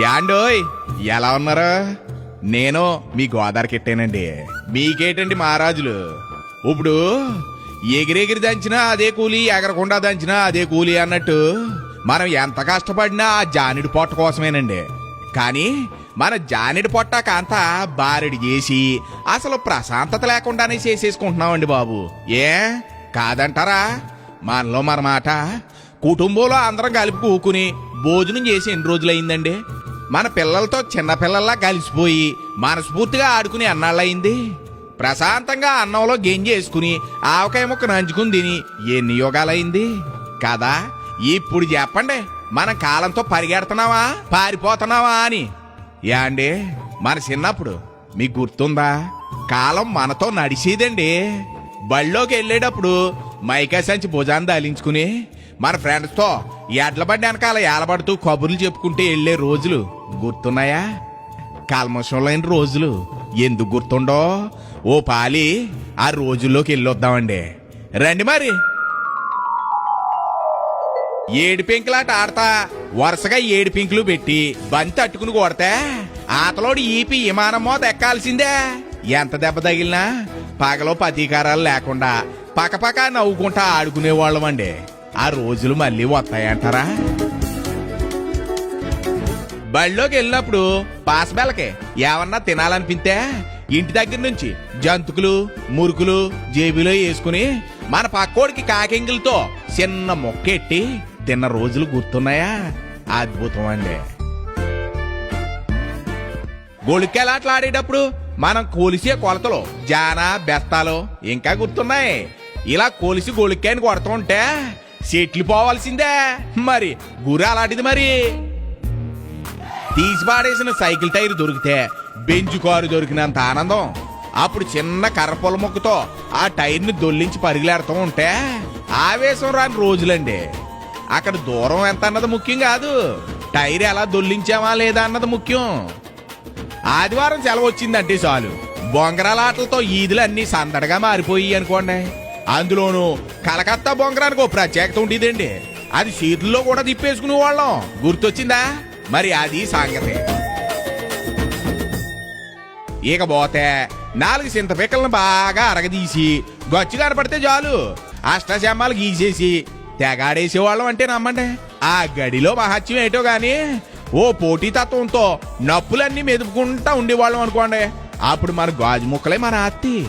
యాండోయ్ ఎలా ఉన్నారు? నేను మీ గోదావరి కెట్టానండి. మీకేటండి మహారాజులు? ఇప్పుడు ఎగిరెగిరి దంచినా అదే కూలి ఎగరకుండా దంచినా అదే కూలి అన్నట్టు మనం ఎంత కష్టపడినా ఆ జానిడి పొట్ట కోసమేనండి. కానీ మన జానిడి పొట్ట కాంత బారెడి చేసి అసలు ప్రశాంతత లేకుండానే చేసేసుకుంటున్నామండి బాబు. ఏ? కాదంటారా? మనలో మన మాట. కుటుంబంలో అందరం కలిపి కూకుని భోజనం చేసి ఎన్ని రోజులైందండి? మన పిల్లలతో చిన్నపిల్లల్లా కలిసిపోయి మనస్ఫూర్తిగా ఆడుకుని అన్నాళ్ళయింది ప్రశాంతంగా అన్నంలో గెంజేసుకుని ఆవకాయ ముక్క నంచుకుని తిని ఎన్ని యోగాలైంది కదా ఇప్పుడు చెప్పండి మనం కాలంతో పరిగెడుతున్నావా? పారిపోతున్నావా అని. యాండి మన చిన్నప్పుడు మీకు గుర్తుందా? కాలం మనతో నడిచేదండి. బళ్ళోకి వెళ్ళేటప్పుడు మైకా సంచి భుజాన్ని దాలించుకుని మన ఫ్రెండ్స్తో ఎడ్ల బండి వెనకాల ఏలబడుతూ కబుర్లు చెప్పుకుంటూ వెళ్ళే రోజులు గుర్తున్నాయా? కల్మషం లేని రోజులు ఎందుకు గుర్తుండో? ఓ పాలి ఆ రోజుల్లోకి వెళ్ళొద్దామండి. రండి మరి. ఏడు పెంకులాట ఆడతా వరుసగా ఏడు పింకులు పెట్టి బంతి అట్టుకుని కొడితే ఆతలోడు ఈపి విమానం మోత ఎక్కాల్సిందే. ఎంత దెబ్బ తగిలినా పగలో పతీకారాలు లేకుండా పక్కపక్క నవ్వుకుంటా ఆడుకునేవాళ్ళమండి. అండి ఆ రోజులు మళ్ళీ వస్తాయంటారా బళ్ళోకి వెళ్ళినప్పుడు పాసబెల్లకి ఏమన్నా తినాలనిపింతే ఇంటి దగ్గర నుంచి జంతుకులు మురుకులు జేబీలో వేసుకుని మన పక్కోడికి కాకింగులతో చిన్న మొక్క ఎట్టి తిన్న రోజులు గుర్తున్నాయా? అద్భుతం అండి. గొళికెలాట్లు ఆడేటప్పుడు మనం కోలిసే కొలతలు జానా బెత్తాలు ఇంకా గుర్తున్నాయి. ఇలా కోలిసి గొళిక్కాయని కొడుతుంటే సెట్లు పోవాల్సిందే. మరి గురి అలాంటిది మరి. తీసి పాడేసిన సైకిల్ టైర్ దొరికితే బెంచ్ కారు దొరికినంత ఆనందం. అప్పుడు చిన్న కర్రపొల మొక్కతో ఆ టైర్ని దొల్లించి పరిగెలాడుతూ ఉంటే ఆవేశం రాని రోజులండి. అక్కడ దూరం ఎంత అన్నది ముఖ్యం కాదు. టైర్ ఎలా దొల్లించామా లేదా అన్నది ముఖ్యం. ఆదివారం సెలవు వచ్చిందంటే చాలు. బొంగరాల ఆటలతో ఈదులు అన్నీ సందడిగా మారిపోయి అనుకోండి. అందులోనూ కలకత్తా బొంగరానికి ఓ ప్రత్యేకత ఉండేదండి. అది చేతుల్లో కూడా తిప్పేసుకునే వాళ్ళం. గుర్తొచ్చిందా? మరి అది సంగతి. ఇక పోతే నాలుగు చింత పిక్కలను బాగా అరగదీసి గచ్చు కనపడితే చాలు. అష్టశమ్మాలు గీసేసి తెగాడేసేవాళ్ళం అంటే నమ్మండి. ఆ గడిలో మహత్యం ఏటో గాని ఓ పోటీతత్వంతో నప్పులన్నీ మెదుపుకుంటా ఉండేవాళ్ళం అనుకోండి. అప్పుడు మన గాజు ముక్కలే మన అత్తి.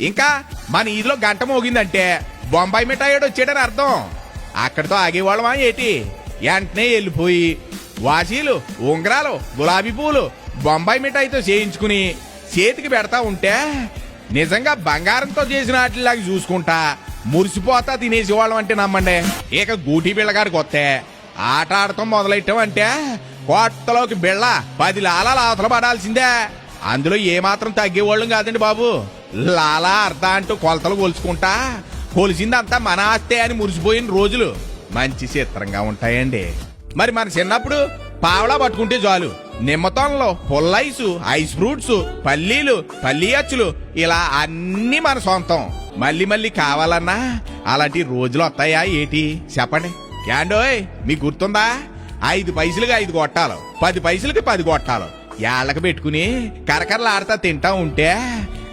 ఇంకా మన ఈదిలో గంట మోగిందంటే బొంబాయి మిఠాయిడు వచ్చాడని అర్థం. అక్కడితో ఆగేవాళ్ళమా ఏటి? వెంటనే వెళ్ళిపోయి వాసీలు ఉంగరాలు గులాబీ పూలు బొంబాయి మిఠాయితో చేయించుకుని చేతికి పెడతా ఉంటే నిజంగా బంగారంతో చేసిన వాటిలాగా చూసుకుంటా మురిసిపోతా తినేసేవాళ్ళం అంటే నమ్మండి. ఇక గూటి బిళ్ళగాడికి వస్తే ఆట ఆడటం మొదలెట్టామంటే కోట్టలోకి బిళ్ళ పది లాలాలు అవతల పడాల్సిందే. అందులో ఏమాత్రం తగ్గేవాళ్ళం కాదండి బాబు. లాలా అర్ధ అంటూ కొలతలు కొలుచుకుంటా కొలిసిందంతా మన ఆస్తే అని మురిసిపోయిన రోజులు. మంచి చిత్రంగా ఉంటాయండి. మరి మన చిన్నప్పుడు పావలా పట్టుకుంటే చాలు. నిమ్మతోనలో పొల్లైసు ఐస్ ఫ్రూట్స్ పల్లీలు పల్లీ అచ్చులు ఇలా అన్ని మన సొంతం. మళ్ళీ మళ్ళీ కావాలన్నా అలాంటి రోజులు వస్తాయా ఏటి? చెప్పండి. యాండోయ్ మీకు గుర్తుందా? ఐదు పైసలకి ఐదు కొట్టాలు పది పైసలకి పది కొట్టాలు ఏళ్ళకి పెట్టుకుని కరకరలాడతా తింటా ఉంటే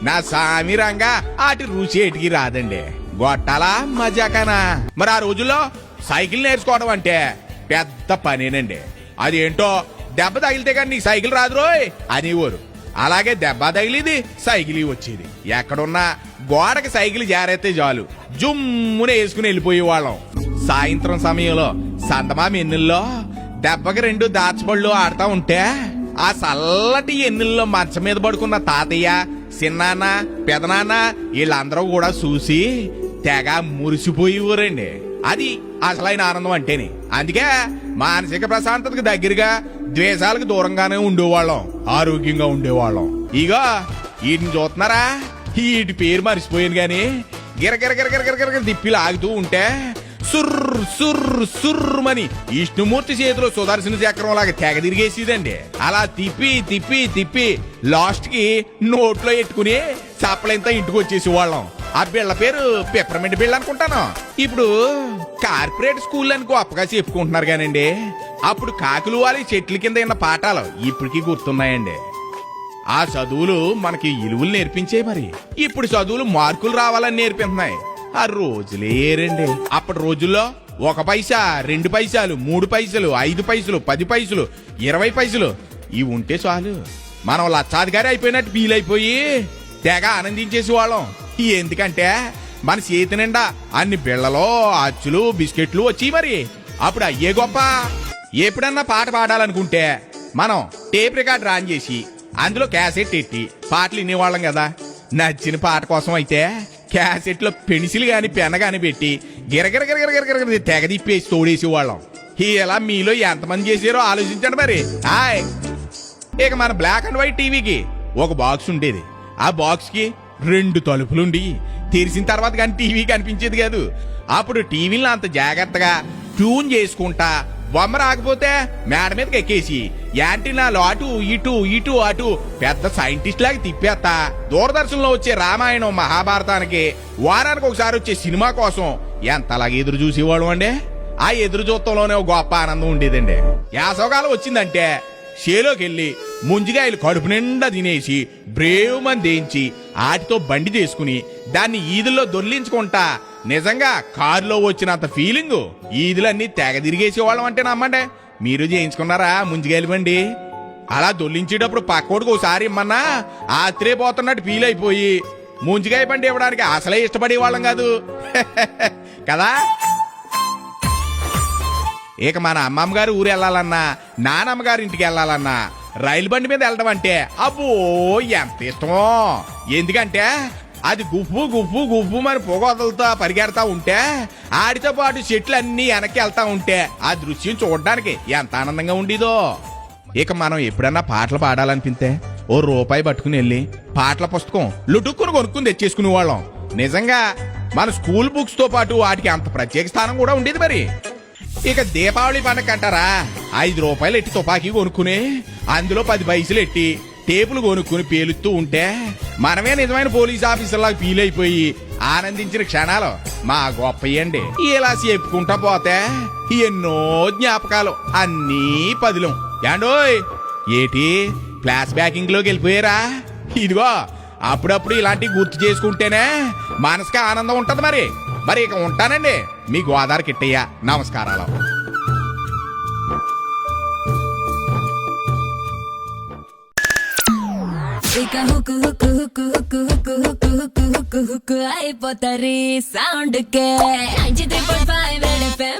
నా సామి రంగా ఆటి రుచి ఏటికి రాదండి. గొట్టాలా? మజాకనా? మరి ఆ రోజుల్లో సైకిల్ నేర్చుకోవడం అంటే పెద్ద పనేనండి. అదేంటో దెబ్బ తగిలితే కానీ నీకు సైకిల్ రాదు రోయ్ అనేవారు. అలాగే దెబ్బ తగిలిది సైకిల్ వచ్చేది. ఎక్కడున్నా గోడకి సైకిల్ జారేస్తే చాలు. జుమ్మున వేసుకుని వెళ్ళిపోయేవాళ్ళం. సాయంత్రం సమయంలో సందమా ఎన్నుల్లో దెబ్బకి రెండు దాచపళ్ళు ఆడుతా ఉంటే ఆ చల్లటి ఎన్నుల్లో మంచం మీద పడుకున్న తాతయ్య చిన్నాన్న పెదనాన్న వీళ్ళందరూ కూడా చూసి తెగ మురిసిపోయేవారండి. అది అసలైన ఆనందం అంటేనే. అందుకే మానసిక ప్రశాంతతకు దగ్గరగా ద్వేషాలకు దూరంగానే ఉండేవాళ్ళం ఆరోగ్యంగా ఉండేవాళ్ళం. ఇగో వీటిని చూస్తున్నారా? వీటి పేరు మర్చిపోయాను కానీ గిరగిర గిరగిర గిరగిర తిప్పి లాగుతూ ఉంటే సుర్ర్ సుర్ర్ సుర్రమని విష్ణుమూర్తి చేతిలో సుదర్శన చక్రం లాగా తెగ తిరిగేసేదండి. అలా తిప్పి తిప్పి తిప్పి లాస్ట్కి నోట్లో ఎట్టుకుని చప్పలంతా ఇంటికి వచ్చేసి వాళ్ళం ఆ బిళ్ళ పేరు పెప్పరమెంట్ బిళ్ళ అనుకుంటాను. ఇప్పుడు కార్పొరేట్ స్కూల్ అని గొప్పగా చెప్పుకుంటున్నారు కానండి. అప్పుడు కాకులు వాలి చెట్ల కింద ఉన్న పాఠాలు ఇప్పటికీ గుర్తున్నాయండి. ఆ చదువులు మనకి ఇలువులు నేర్పించే మరి. ఇప్పుడు చదువులు మార్కులు రావాలని నేర్పిస్తున్నాయి. ఆ రోజులే ఏరండి అప్పటి రోజుల్లో ఒక పైసా రెండు పైసలు మూడు పైసలు ఐదు పైసలు పది పైసలు ఇరవై పైసలు. ఇవి ఉంటే చాలు. మనం లచ్చాధికారి అయిపోయినట్టు ఫీల్ అయిపోయి తెగ ఆనందించేసి వాళ్ళం ఎందుకంటే మన చేతి నిండా అన్ని బిళ్ళలో అచ్చులు బిస్కెట్లు వచ్చి మరి. అప్పుడు అయ్యే గొప్ప. ఎప్పుడన్నా పాట పాడాలనుకుంటే మనం టేప్ రికార్డ్ రాన్ చేసి అందులో క్యాసెట్ ఎట్టి పాటలు వినేవాళ్ళం కదా. నచ్చిన పాట కోసం అయితే క్యాసెట్లో పెన్సిల్ కానీ పెన్ కానీ పెట్టి గిరగిర గిరగిర గిరగిర తెగ తిప్పేసి తోడేసి వాళ్ళం ఇలా మీలో ఎంతమంది చేసారో ఆలోచించండి మరి హాయ్ ఇక మన బ్లాక్ అండ్ వైట్ టీవీకి ఒక బాక్స్ ఉండేది ఆ బాక్స్కి రెండు తలుపులుండి తెరిచిన తర్వాత కానీ టీవీ కనిపించేది కాదు అప్పుడు టీవీలను అంత జాగ్రత్తగా ట్యూన్ చేసుకుంటా బొమ్మ రాకపోతే మేడ మీదకి ఎక్కేసి యాంటీనాలు అటు ఇటు ఇటు అటు పెద్ద సైంటిస్ట్ లాగా తిప్పేస్తా దూరదర్శన్లో వచ్చే రామాయణం మహాభారతానికి వారానికి ఒకసారి వచ్చే సినిమా కోసం ఎంతలాగా ఎదురు చూసేవాడు అండి? ఆ ఎదురు చూత్తంలోనే ఒక గొప్ప ఆనందం ఉండేదండి. యాసవకాలం వచ్చిందంటే షేలోకి వెళ్ళి ముంజిగాయలు కడుపు నిండా తినేసి బ్రేవ్ మంది దేంచి ఆటితో బండి చేసుకుని దాన్ని ఈదుల్లో దొర్లించుకుంటా నిజంగా కారులో వచ్చినంత ఫీలింగ్ ఈదులన్నీ తెగ తిరిగేసేవాళ్ళం అంటే నమ్మండి మీరు చేయించుకున్నారా? ముంజిగాయలు బండి. అలా దొల్లించేటప్పుడు పక్కోడికి ఒకసారి ఇమ్మన్నా ఆశ్చర్యపోతున్నట్టు ఫీల్ అయిపోయి ముంజుకాయ బండి ఇవ్వడానికి అసలే ఇష్టపడే వాళ్ళం కాదు. కదా? ఇక మన అమ్మమ్మ గారు ఊరు వెళ్ళాలన్నా నానమ్మ గారి ఇంటికి వెళ్ళాలన్నా రైలు బండి మీద వెళ్ళడం అంటే అబ్బో ఎంత ఇష్టమో. ఎందుకంటే అది గుప్పు గుప్పు గుప్పు మరి పొగ వదులుతా పరిగెడతా ఉంటే ఆడితో పాటు చెట్లు అన్ని వెనక్కి వెళ్తా ఉంటే ఆ దృశ్యం చూడడానికి ఎంత ఆనందంగా ఉండేదో. ఇక మనం ఎప్పుడన్నా పాటలు పాడాలనిపితే ఓ రూపాయి పట్టుకుని వెళ్ళి పాటల పుస్తకం లుటుక్కుని కొనుక్కుని తెచ్చేసుకునే వాళ్ళం. నిజంగా మన స్కూల్ బుక్స్తో పాటు వాటికి అంత ప్రత్యేక స్థానం కూడా ఉండేది మరి. ఇక దీపావళి పండగ అంటారా? ఐదు రూపాయలు ఎట్టి తుపాకీ కొనుక్కుని అందులో పది పైసలు ఎట్టి టేపులు కొనుక్కుని పేలుస్తూ ఉంటే మనమే నిజమైన పోలీస్ ఆఫీసర్లాగా ఫీల్ అయిపోయి ఆనందించిన క్షణాలు మా గొప్పయండి. ఇలా చెప్పుకుంటా పోతే ఎన్నో జ్ఞాపకాలు అన్నీ పదిలం. ఏండోయ్ ఏటి ఫ్లాష్ బ్యాకింగ్లోకి వెళ్ళిపోయారా? ఇదిగో అప్పుడప్పుడు ఇలాంటివి గుర్తు చేసుకుంటేనే మనసుకి ఆనందం ఉంటది మరి. మరి ఇక ఉంటానండి. మీ గోదావరి కిట్టయ్య. నమస్కారాలు. ఇక hook hook hook hook hook hook hook hook hook అయిపోతారు సౌండ్ కే ninety three point five Red FM